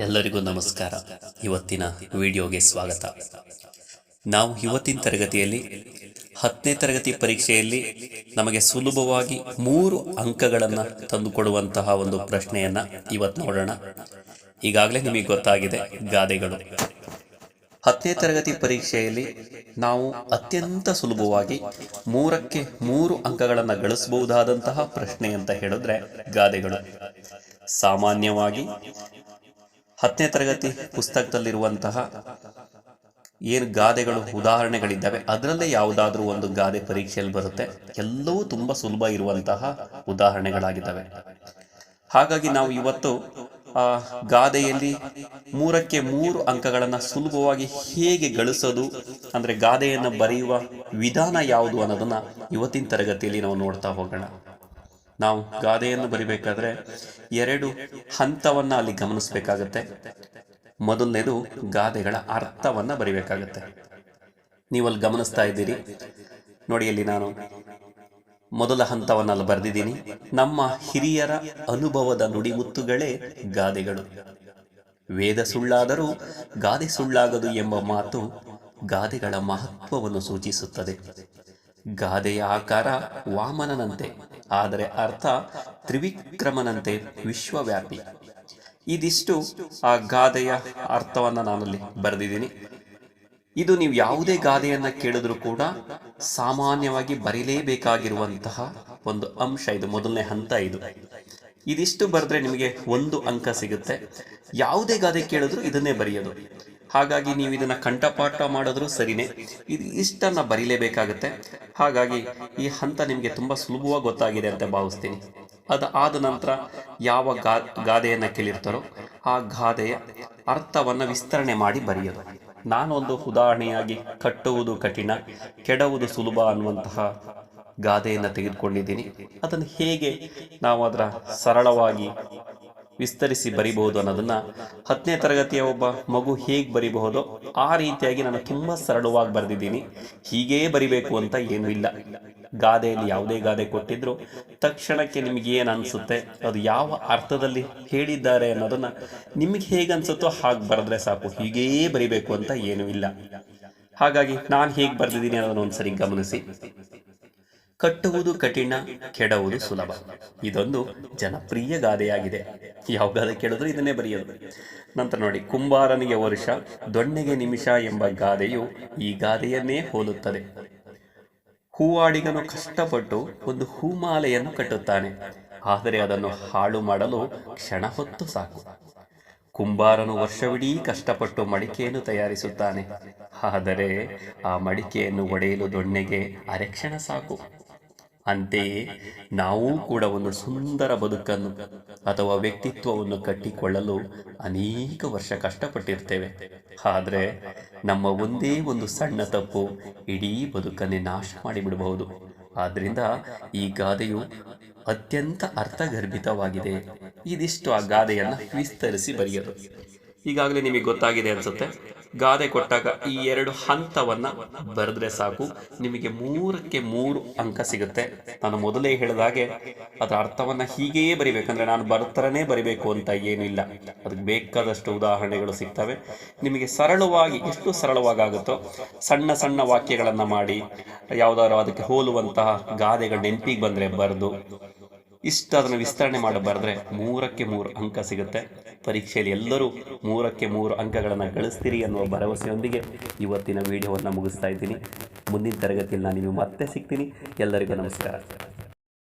ಎಲ್ಲರಿಗೂ ನಮಸ್ಕಾರ. ಇವತ್ತಿನ ವಿಡಿಯೋಗೆ ಸ್ವಾಗತ. ನಾವು ಇವತ್ತಿನ ತರಗತಿಯಲ್ಲಿ, ಹತ್ತನೇ ತರಗತಿ ಪರೀಕ್ಷೆಯಲ್ಲಿ ನಮಗೆ ಸುಲಭವಾಗಿ ಮೂರು ಅಂಕಗಳನ್ನು ತಂದುಕೊಡುವಂತಹ ಒಂದು ಪ್ರಶ್ನೆಯನ್ನು ಇವತ್ತು ನೋಡೋಣ. ಈಗಾಗಲೇ ನಿಮಗೆ ಗೊತ್ತಾಗಿದೆ ಗಾದೆಗಳು. ಹತ್ತನೇ ತರಗತಿ ಪರೀಕ್ಷೆಯಲ್ಲಿ ನಾವು ಅತ್ಯಂತ ಸುಲಭವಾಗಿ ಮೂರಕ್ಕೆ ಮೂರು ಅಂಕಗಳನ್ನು ಗಳಿಸಬಹುದಾದಂತಹ ಪ್ರಶ್ನೆ ಅಂತ ಹೇಳಿದ್ರೆ ಗಾದೆಗಳು. ಸಾಮಾನ್ಯವಾಗಿ ಹತ್ತನೇ ತರಗತಿ ಪುಸ್ತಕದಲ್ಲಿರುವಂತಹ ಏನು ಗಾದೆಗಳು, ಉದಾಹರಣೆಗಳಿದ್ದಾವೆ, ಅದರಲ್ಲೇ ಯಾವುದಾದ್ರೂ ಒಂದು ಗಾದೆ ಪರೀಕ್ಷೆಯಲ್ಲಿ ಬರುತ್ತೆ. ಎಲ್ಲವೂ ತುಂಬ ಸುಲಭ ಇರುವಂತಹ ಉದಾಹರಣೆಗಳಾಗಿದ್ದಾವೆ. ಹಾಗಾಗಿ ನಾವು ಇವತ್ತು, ಆ, ಗಾದೆಯಲ್ಲಿ ಮೂರಕ್ಕೆ ಮೂರು ಅಂಕಗಳನ್ನು ಸುಲಭವಾಗಿ ಹೇಗೆ ಗಳಿಸೋದು, ಅಂದ್ರೆ ಗಾದೆಯನ್ನು ಬರೆಯುವ ವಿಧಾನ ಯಾವುದು ಅನ್ನೋದನ್ನ ಇವತ್ತಿನ ತರಗತಿಯಲ್ಲಿ ನಾವು ನೋಡ್ತಾ ಹೋಗೋಣ. ನಾವು ಗಾದೆಯನ್ನು ಬರಿಬೇಕಾದ್ರೆ ಎರಡು ಹಂತವನ್ನ ಅಲ್ಲಿ ಗಮನಿಸಬೇಕಾಗತ್ತೆ. ಮೊದಲನೇದು ಗಾದೆಗಳ ಅರ್ಥವನ್ನ ಬರಿಬೇಕಾಗತ್ತೆ. ನೀವಲ್ಲಿ ಗಮನಿಸ್ತಾ ಇದ್ದೀರಿ. ನೋಡಿ ಅಲ್ಲಿ ನಾನು ಮೊದಲ ಹಂತವನ್ನ ಅಲ್ಲಿ ಬರೆದಿದ್ದೀನಿ. ನಮ್ಮ ಹಿರಿಯರ ಅನುಭವದ ನುಡಿಮುತ್ತುಗಳೇ ಗಾದೆಗಳು. ವೇದ ಸುಳ್ಳಾದರೂ ಗಾದೆ ಸುಳ್ಳಾಗದು ಎಂಬ ಮಾತು ಗಾದೆಗಳ ಮಹತ್ವವನ್ನು ಸೂಚಿಸುತ್ತದೆ. ಗಾದೆಯ ಆಕಾರ ವಾಮನನಂತೆ. ಆದರೆ ಅರ್ಥ ತ್ರಿವಿಕ್ರಮನಂತೆ ವಿಶ್ವವ್ಯಾಪಿ. ಇದಿಷ್ಟು ಆ ಗಾದೆಯ ಅರ್ಥವನ್ನು ನಾನಲ್ಲಿ ಬರೆದಿದ್ದೀನಿ. ಇದು ನೀವು ಯಾವುದೇ ಗಾದೆಯನ್ನು ಕೇಳಿದ್ರು ಕೂಡ ಸಾಮಾನ್ಯವಾಗಿ ಬರೀಲೇಬೇಕಾಗಿರುವಂತಹ ಒಂದು ಅಂಶ ಇದು, ಮೊದಲನೇ ಹಂತ ಇದು. ಇದಿಷ್ಟು ಬರೆದ್ರೆ ನಿಮಗೆ ಒಂದು ಅಂಕ ಸಿಗುತ್ತೆ. ಯಾವುದೇ ಗಾದೆ ಕೇಳಿದ್ರು ಇದನ್ನೇ ಬರೆಯೋದು. ಹಾಗಾಗಿ ನೀವು ಇದನ್ನ ಕಂಠಪಾಠ ಮಾಡಿದ್ರು ಸರಿನೇ. ಇದು ಇಷ್ಟನ್ನ ಬರೀಲೇಬೇಕಾಗತ್ತೆ. ಹಾಗಾಗಿ ಈ ಹಂತ ನಿಮಗೆ ತುಂಬಾ ಸುಲಭವಾಗಿ ಗೊತ್ತಾಗಿದೆ ಅಂತ ಭಾವಿಸ್ತೀನಿ. ಅದು ಆದ ನಂತರ ಯಾವ ಗಾ, ಗಾದೆಯನ್ನ ಕೇಳಿರ್ತಾರೋ ಆ ಗಾದೆಯ ಅರ್ಥವನ್ನ ವಿಸ್ತರಣೆ ಮಾಡಿ ಬರೆಯೋದು. ನಾನೊಂದು ಉದಾಹರಣೆಯಾಗಿ ಕಟ್ಟುವುದು ಕಠಿಣ, ಕೆಡವುದು ಸುಲಭ ಅನ್ನುವಂತಹ ಗಾದೆಯನ್ನು ತೆಗೆದುಕೊಂಡಿದ್ದೀನಿ. ಅದನ್ನು ಹೇಗೆ ನಾವು ಅದರ ಸರಳವಾಗಿ ವಿಸ್ತರಿಸಿ ಬರಿಬಹುದು ಅನ್ನೋದನ್ನ ಹತ್ತನೇ ತರಗತಿಯ ಒಬ್ಬ ಮಗು ಹೇಗೆ ಬರಿಬಹುದೋ ಆ ರೀತಿಯಾಗಿ ನಾನು ತುಂಬ ಸರಳವಾಗಿ ಬರೆದಿದ್ದೀನಿ. ಹೀಗೇ ಬರಿಬೇಕು ಅಂತ ಏನೂ ಇಲ್ಲ. ಗಾದೆಯಲ್ಲಿ ಯಾವುದೇ ಗಾದೆ ಕೊಟ್ಟಿದ್ರು ತಕ್ಷಣಕ್ಕೆ ನಿಮಗೆ ಏನು ಅನಿಸುತ್ತೆ? ಅದು ಯಾವ ಅರ್ಥದಲ್ಲಿ ಹೇಳಿದ್ದಾರೆ ಅನ್ನೋದನ್ನ ನಿಮಗೆ ಹೇಗೆ ಅನ್ಸುತ್ತೋ ಹಾಗೆ ಬರೆದ್ರೆ ಸಾಕು. ಹೀಗೇ ಬರಿಬೇಕು ಅಂತ ಏನೂ ಇಲ್ಲ. ಹಾಗಾಗಿ ನಾನು ಹೇಗೆ ಬರೆದಿದ್ದೀನಿ ಅನ್ನೋದನ್ನ ಒಂದ್ಸರಿ ಗಮನಿಸಿ. ಕಟ್ಟುವುದು ಕಠಿಣ, ಕೆಡವುದು ಸುಲಭ. ಇದೊಂದು ಜನಪ್ರಿಯ ಗಾದೆಯಾಗಿದೆ. ಯಾವ ಗಾದೆ ಕೇಳಿದ್ರು ಇದನ್ನೇ ಬರೆಯೋದು. ನಂತರ ನೋಡಿ, ಕುಂಬಾರನಿಗೆ ವರ್ಷ, ದೊಣ್ಣೆಗೆ ನಿಮಿಷ ಎಂಬ ಗಾದೆಯು ಈ ಗಾದೆಯನ್ನೇ ಹೋಲುತ್ತದೆ. ಹೂವಾಡಿಗನು ಕಷ್ಟಪಟ್ಟು ಒಂದು ಹೂಮಾಲೆಯನ್ನು ಕಟ್ಟುತ್ತಾನೆ. ಆದರೆ ಅದನ್ನು ಹಾಳು ಮಾಡಲು ಕ್ಷಣ ಹೊತ್ತು ಸಾಕು. ಕುಂಬಾರನು ವರ್ಷವಿಡೀ ಕಷ್ಟಪಟ್ಟು ಮಡಿಕೆಯನ್ನು ತಯಾರಿಸುತ್ತಾನೆ. ಆದರೆ ಆ ಮಡಿಕೆಯನ್ನು ಒಡೆಯಲು ದೊಣ್ಣೆಗೆ ಅರೆಕ್ಷಣ ಸಾಕು. ಅಂತೆಯೇ ನಾವೂ ಕೂಡ ಒಂದು ಸುಂದರ ಬದುಕನ್ನು ಅಥವಾ ವ್ಯಕ್ತಿತ್ವವನ್ನು ಕಟ್ಟಿಕೊಳ್ಳಲು ಅನೇಕ ವರ್ಷ ಕಷ್ಟಪಟ್ಟಿರ್ತೇವೆ. ಆದರೆ ನಮ್ಮ ಒಂದೇ ಒಂದು ಸಣ್ಣ ತಪ್ಪು ಇಡೀ ಬದುಕನ್ನೇ ನಾಶ ಮಾಡಿಬಿಡಬಹುದು. ಆದ್ದರಿಂದ ಈ ಗಾದೆಯು ಅತ್ಯಂತ ಅರ್ಥಗರ್ಭಿತವಾಗಿದೆ. ಇದಿಷ್ಟು ಆ ಗಾದೆಯನ್ನು ವಿಸ್ತರಿಸಿ ಬರೆಯೋದು. ಈಗಾಗಲೇ ನಿಮಗೆ ಗೊತ್ತಾಗಿದೆ ಅನ್ಸುತ್ತೆ. ಗಾದೆ ಕೊಟ್ಟಾಗ ಈ ಎರಡು ಹಂತವನ್ನ ಬರೆದ್ರೆ ಸಾಕು. ನಿಮಗೆ ಮೂರಕ್ಕೆ ಮೂರು ಅಂಕ ಸಿಗುತ್ತೆ. ನಾನು ಮೊದಲೇ ಹೇಳಿದ ಹಾಗೆ ಅದರ ಅರ್ಥವನ್ನ ಹೀಗೆಯೇ ಬರಿಬೇಕಂದ್ರೆ ನಾನು ಬರ್ತರನೇ ಬರಿಬೇಕು ಅಂತ ಏನಿಲ್ಲ. ಅದಕ್ಕೆ ಬೇಕಾದಷ್ಟು ಉದಾಹರಣೆಗಳು ಸಿಗ್ತವೆ. ನಿಮಗೆ ಸರಳವಾಗಿ ಎಷ್ಟು ಸರಳವಾಗುತ್ತೋ ಸಣ್ಣ ಸಣ್ಣ ವಾಕ್ಯಗಳನ್ನ ಮಾಡಿ, ಯಾವ್ದಾದ್ರು ಅದಕ್ಕೆ ಹೋಲುವಂತಹ ಗಾದೆಗಳ ನೆನಪಿಗೆ ಬಂದ್ರೆ ಬರೆದು, ಇಷ್ಟು ಅದನ್ನು ವಿಸ್ತರಣೆ ಮಾಡಿ ಬರೆದ್ರೆ ಮೂರಕ್ಕೆ ಮೂರು ಅಂಕ ಸಿಗುತ್ತೆ. ಪರೀಕ್ಷೆಯಲ್ಲಿ ಎಲ್ಲರೂ ಮೂರಕ್ಕೆ ಮೂರು ಅಂಕಗಳನ್ನು ಗಳಿಸ್ತೀರಿ ಅನ್ನುವ ಭರವಸೆಯೊಂದಿಗೆ ಇವತ್ತಿನ ವಿಡಿಯೋವನ್ನು ಮುಗಿಸ್ತಾ ಇದ್ದೀನಿ. ಮುಂದಿನ ತರಗತಿಯಲ್ಲಿ ನಾನು ನಿಮಗೆ ಮತ್ತೆ ಸಿಗ್ತೀನಿ. ಎಲ್ಲರಿಗೂ ನಮಸ್ಕಾರ.